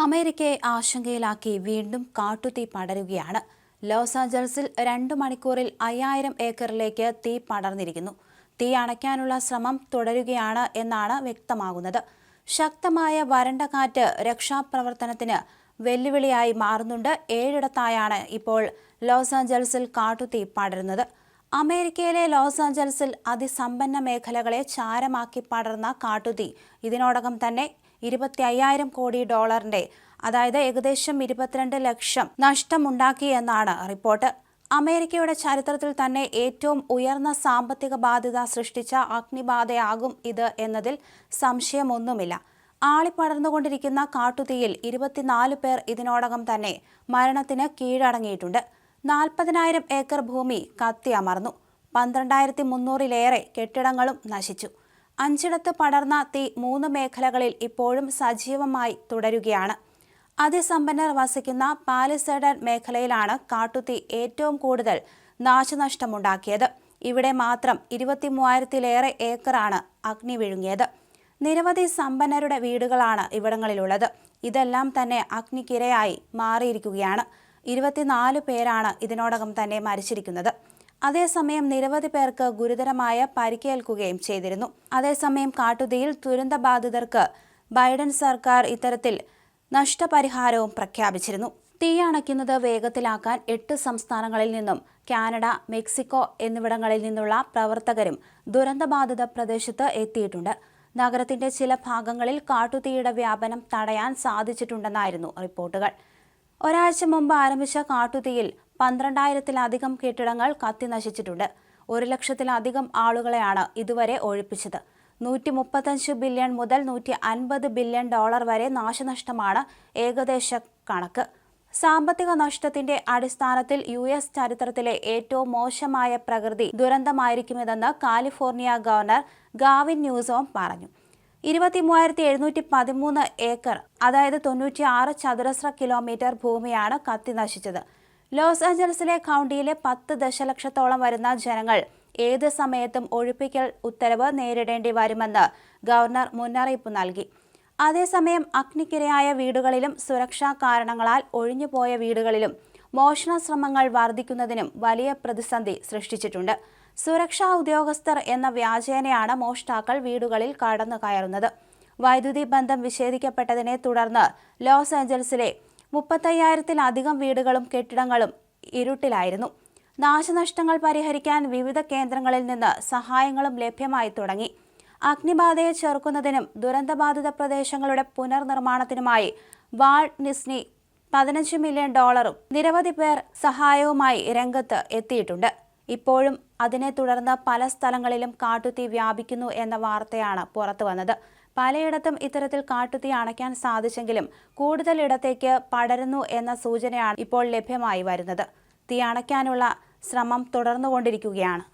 അമേരിക്കയെ ആശങ്കയിലാക്കി വീണ്ടും കാട്ടുതീ പടരുകയാണ്. ലോസ് ആഞ്ചൽസിൽ രണ്ടു മണിക്കൂറിൽ അയ്യായിരം ഏക്കറിലേക്ക് തീ പടർന്നിരിക്കുന്നു. തീ അണയ്ക്കാനുള്ള ശ്രമം തുടരുകയാണ് എന്നാണ് വ്യക്തമാകുന്നത്. ശക്തമായ വരണ്ട കാറ്റ് രക്ഷാപ്രവർത്തനത്തിന് വെല്ലുവിളിയായി മാറുന്നുണ്ട്. ഏഴിടത്തായാണ് ഇപ്പോൾ ലോസ് ആഞ്ചൽസിൽ കാട്ടുതീ പടരുന്നത്. അമേരിക്കയിലെ ലോസ് ആഞ്ചൽസിൽ അതിസമ്പന്ന മേഖലകളെ ചാരമാക്കി പടർന്ന കാട്ടുതീ ഇതിനോടകം തന്നെ ഇരുപത്തി അയ്യായിരം കോടി ഡോളറിന്റെ അതായത് ഏകദേശം ഇരുപത്തിരണ്ട് ലക്ഷം നഷ്ടമുണ്ടാക്കിയെന്നാണ് റിപ്പോർട്ട്. അമേരിക്കയുടെ ചരിത്രത്തിൽ തന്നെ ഏറ്റവും ഉയർന്ന സാമ്പത്തിക ബാധ്യത സൃഷ്ടിച്ച അഗ്നിബാധയാകും ഇത് എന്നതിൽ സംശയമൊന്നുമില്ല. ആളിപ്പടർന്നുകൊണ്ടിരിക്കുന്ന കാട്ടുതീയിൽ ഇരുപത്തിനാല് പേർ ഇതിനോടകം തന്നെ മരണത്തിന് കീഴടങ്ങിയിട്ടുണ്ട്. നാൽപ്പതിനായിരം ഏക്കർ ഭൂമി കത്തിയമർന്നു. പന്ത്രണ്ടായിരത്തി മുന്നൂറിലേറെ കെട്ടിടങ്ങളും നശിച്ചു. അഞ്ചിടത്ത് പടർന്ന തീ മൂന്ന് മേഖലകളിൽ ഇപ്പോഴും സജീവമായി തുടരുകയാണ്. അതിസമ്പന്നർ വസിക്കുന്ന പാലിസേഡൻ മേഖലയിലാണ് കാട്ടുതീ ഏറ്റവും കൂടുതൽ നാശനഷ്ടമുണ്ടാക്കിയത്. ഇവിടെ മാത്രം ഇരുപത്തി മൂവായിരത്തിലേറെ ഏക്കറാണ് അഗ്നി വിഴുങ്ങിയത്. നിരവധി സമ്പന്നരുടെ വീടുകളാണ് ഇവിടങ്ങളിലുള്ളത്. ഇതെല്ലാം തന്നെ അഗ്നിക്കിരയായി മാറിയിരിക്കുകയാണ്. ഇരുപത്തിനാല് പേരാണ് ഇതിനോടകം തന്നെ മരിച്ചിരിക്കുന്നത്. അതേസമയം നിരവധി പേർക്ക് ഗുരുതരമായ പരിക്കേൽക്കുകയും ചെയ്തിരുന്നു. അതേസമയം കാട്ടുതീയിൽ ദുരന്തബാധിതർക്ക് ബൈഡൻ സർക്കാർ ഇത്തരത്തിൽ നഷ്ടപരിഹാരവും പ്രഖ്യാപിച്ചിരുന്നു. തീ അണയ്ക്കുന്നത് വേഗത്തിലാക്കാൻ എട്ട് സംസ്ഥാനങ്ങളിൽ നിന്നും കാനഡ മെക്സിക്കോ എന്നിവിടങ്ങളിൽ നിന്നുള്ള പ്രവർത്തകരും ദുരന്തബാധിത പ്രദേശത്ത് എത്തിയിട്ടുണ്ട്. നഗരത്തിന്റെ ചില ഭാഗങ്ങളിൽ കാട്ടുതീയുടെ വ്യാപനം തടയാൻ സാധിച്ചിട്ടുണ്ടെന്നായിരുന്നു റിപ്പോർട്ടുകൾ. ഒരാഴ്ച മുമ്പ് ആരംഭിച്ച കാട്ടുതീയിൽ പന്ത്രണ്ടായിരത്തിലധികം കെട്ടിടങ്ങൾ കത്തിനശിച്ചിട്ടുണ്ട് ഒരു ലക്ഷത്തിലധികം ആളുകളെയാണ് ഇതുവരെ ഒഴിപ്പിച്ചത്. നൂറ്റി മുപ്പത്തഞ്ച് ബില്യൺ മുതൽ നൂറ്റി അൻപത് ബില്യൺ ഡോളർ വരെ നാശനഷ്ടമാണ് ഏകദേശ കണക്ക്. സാമ്പത്തിക നഷ്ടത്തിന്റെ അടിസ്ഥാനത്തിൽ യു എസ് ചരിത്രത്തിലെ ഏറ്റവും മോശമായ പ്രകൃതി ദുരന്തമായിരിക്കുമെന്ന് കാലിഫോർണിയ ഗവർണർ ഗാവിൻ ന്യൂസോം പറഞ്ഞു. ഇരുപത്തി മൂവായിരത്തി എഴുന്നൂറ്റി പതിമൂന്ന് ഏക്കർ അതായത് തൊണ്ണൂറ്റി ആറ് ചതുരശ്ര കിലോമീറ്റർ ഭൂമിയാണ് കത്തി നശിച്ചത്. ലോസ് ആഞ്ചലസിലെ കൗണ്ടിയിലെ പത്ത് ദശലക്ഷത്തോളം വരുന്ന ജനങ്ങൾ ഏത് സമയത്തും ഒഴിപ്പിക്കൽ ഉത്തരവ് നേരിടേണ്ടി വരുമെന്ന് ഗവർണർ മുന്നറിയിപ്പ് നൽകി. അതേസമയം അഗ്നിക്കിരയായ വീടുകളിലും സുരക്ഷാ കാരണങ്ങളാൽ ഒഴിഞ്ഞുപോയ വീടുകളിലും മോഷണ ശ്രമങ്ങൾ വർദ്ധിക്കുന്നതിനും വലിയ പ്രതിസന്ധി സൃഷ്ടിച്ചിട്ടുണ്ട്. സുരക്ഷാ ഉദ്യോഗസ്ഥർ എന്ന വ്യാജേനയാണ് മോഷ്ടാക്കൾ വീടുകളിൽ കടന്നു കയറുന്നത് വൈദ്യുതി ബന്ധം വിച്ഛേദിക്കപ്പെട്ടതിനെ തുടർന്ന് ലോസ് ഏഞ്ചൽസിലെ മുപ്പത്തയ്യായിരത്തിലധികം വീടുകളും കെട്ടിടങ്ങളും ഇരുട്ടിലായിരുന്നു. നാശനഷ്ടങ്ങൾ പരിഹരിക്കാൻ വിവിധ കേന്ദ്രങ്ങളിൽ നിന്ന് സഹായങ്ങളും ലഭ്യമായി തുടങ്ങി. അഗ്നിബാധയെ ചെറുക്കുന്നതിനും ദുരന്തബാധിത പ്രദേശങ്ങളുടെ പുനർനിർമ്മാണത്തിനുമായി വാൾ നിസ്നി പതിനഞ്ച് മില്യൺ ഡോളറും നിരവധി പേർ സഹായവുമായി രംഗത്ത് എത്തിയിട്ടുണ്ട്. ഇപ്പോഴും അതിനെ തുടർന്ന് പല സ്ഥലങ്ങളിലും കാട്ടുതീ വ്യാപിക്കുന്നു എന്ന വാർത്തയാണ് പുറത്തു വന്നത്. പലയിടത്തും ഇത്തരത്തിൽ കാട്ടുതീ അണയ്ക്കാൻ സാധിച്ചെങ്കിലും കൂടുതൽ ഇടത്തേക്ക് പടരുന്നു എന്ന സൂചനയാണ് ഇപ്പോൾ ലഭ്യമായി വരുന്നത്. തീ അണയ്ക്കാനുള്ള ശ്രമം തുടർന്നുകൊണ്ടിരിക്കുകയാണ്.